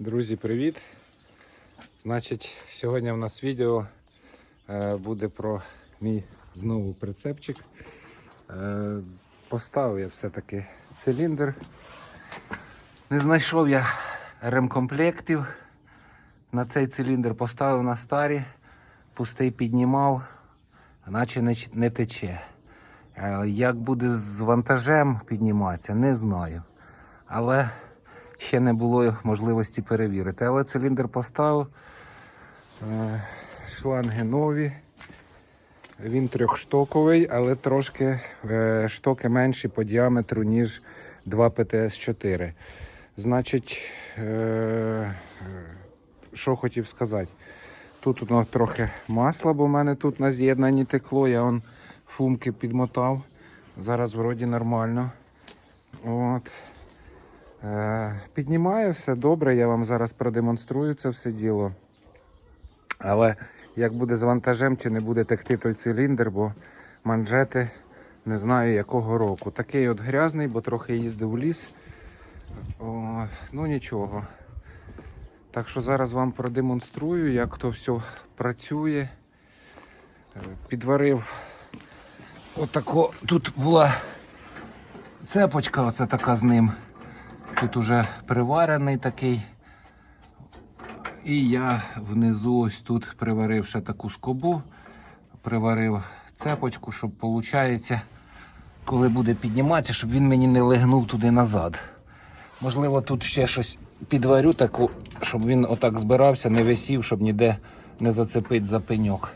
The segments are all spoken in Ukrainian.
Друзі, привіт! Значить, сьогодні в нас відео е, буде про мій знову прицепчик. Е, поставив я все-таки циліндр. Не знайшов я ремкомплектів. На цей циліндр поставив на старі, пустий піднімав, наче не, тече. Е, Як буде з вантажем підніматися, не знаю. Але ще не було можливості перевірити. Але циліндр поставив. Е, Шланги нові. Він трьохштоковий, але трошки е, штоки менші по діаметру, ніж 2 ПТС-4. Значить, е, що хотів сказати. Тут воно трохи масла, бо в мене тут на з'єднанні текло, я он фумки підмотав. Зараз вроді нормально. От. Е, Піднімаю все добре, я вам зараз продемонструю це все діло. Але як буде з вантажем, чи не буде текти той циліндр, бо манжети не знаю якого року. Такий от грязний, бо трохи їздив у ліс. О, ну нічого. Так що зараз вам продемонструю, як то все працює. Е, Підварив отако. Тут була цепочка, оце така з ним. Тут уже приварений такий. І я внизу ось тут приварив ще таку скобу, приварив цепочку, щоб виходить, коли буде підніматися, щоб він мені не легнув туди назад. Можливо, тут ще щось підварю таку, щоб він отак збирався, не висів, щоб ніде не зацепити за пеньок.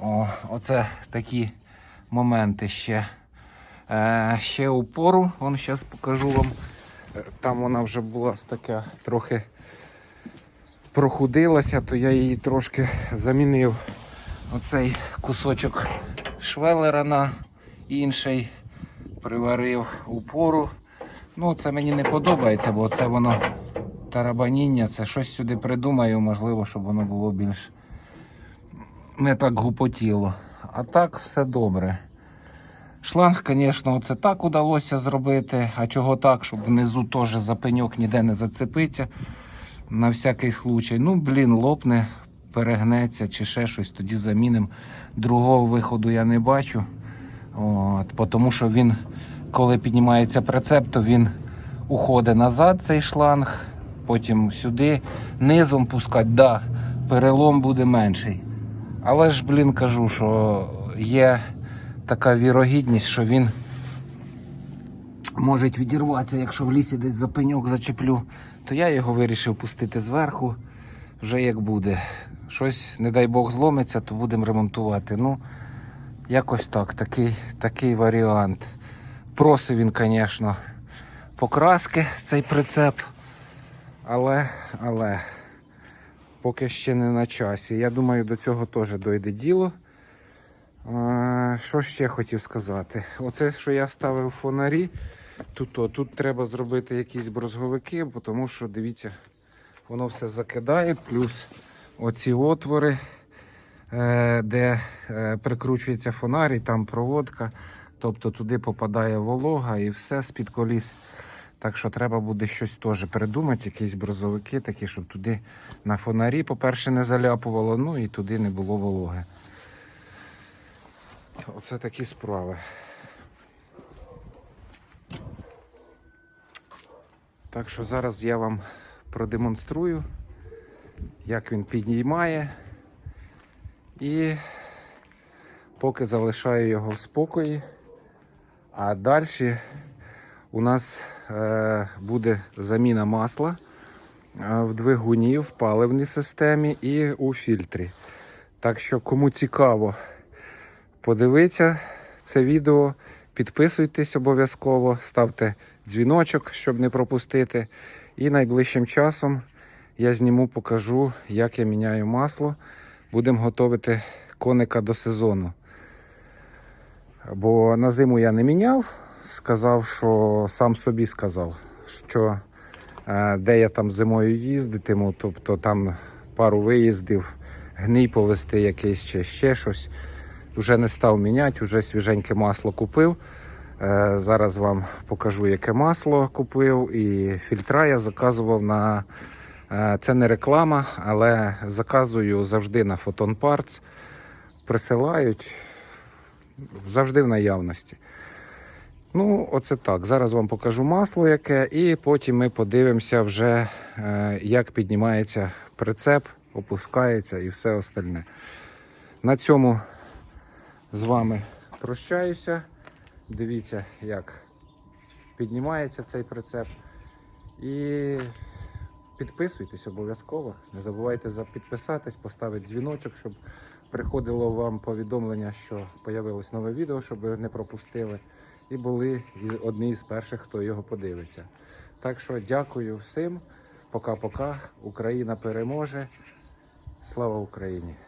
О, оце такі моменти ще. Е, ще опору, вон зараз покажу вам. Е, Там вона вже була така трохи прохудилася, то я її трошки замінив. Оцей кусочок швелера на інший, приварив упору. Ну, це мені не подобається, бо це воно тарабаніння, це щось сюди придумаю, можливо, щоб воно було більш не так гупотіло. А так все добре. Шланг, звісно, це так удалося зробити. А чого так, щоб внизу теж за пеньок ніде не зацепиться. На всякий случай. Ну, блін, лопне, перегнеться чи ще щось, тоді замінимо. Другого виходу я не бачу. Тому що він, коли піднімається прицеп, то він уходить назад, цей шланг, потім сюди, низом пускати, да, перелом буде менший. Але ж, блін, кажу, що є така вірогідність, що він може відірватися, якщо в лісі десь за пеньок зачеплю, то я його вирішив пустити зверху, вже як буде. Щось, не дай Бог, зломиться, то будемо ремонтувати. Ну, якось так, такий, такий варіант. Просив він, звісно, покраски цей прицеп. Але, але, поки ще не на часі. Я думаю, до цього теж дойде діло. Що ще хотів сказати? Оце, що я ставив фонарі, тут, о, тут треба зробити якісь брозговики, тому що, дивіться, воно все закидає, плюс оці отвори, е, де е, прикручується фонарь, і там проводка. Тобто туди попадає волога і все з-під коліс. Так що треба буде щось теж придумати, якісь брозовики такі, щоб туди на фонарі, по-перше, не заляпувало, ну і туди не було вологи. Оце такі справи. Так що зараз я вам продемонструю, як він піднімає. І поки залишаю його в спокої. А далі у нас е, буде заміна масла е, в двигуні, в паливній системі і у фільтрі. Так що, кому цікаво, подивіться це відео, підписуйтесь обов'язково, ставте дзвіночок, щоб не пропустити. І найближчим часом я зніму, покажу, як я міняю масло. Будемо готувати коника до сезону. Бо на зиму я не міняв, сказав, що сам собі сказав, що е, де я там зимою їздитиму, тобто там пару виїздів, гній повести якийсь чи ще щось. Вже не став міняти, вже свіженьке масло купив. Е, Зараз вам покажу, яке масло купив. І фільтра я заказував на Е, Це не реклама, але заказую завжди на Photon Parts. Присилають завжди в наявності. Ну, оце так. Зараз вам покажу масло яке, і потім ми подивимося вже, е, як піднімається прицеп, опускається і все остальне. На цьому з вами прощаюся. Дивіться, як піднімається цей прицеп. І підписуйтесь обов'язково. Не забувайте підписатись, поставити дзвіночок, щоб приходило вам повідомлення, що появилось нове відео, щоб ви не пропустили. І були одні з перших, хто його подивиться. Так що дякую всім. Пока-пока. Україна переможе. Слава Україні!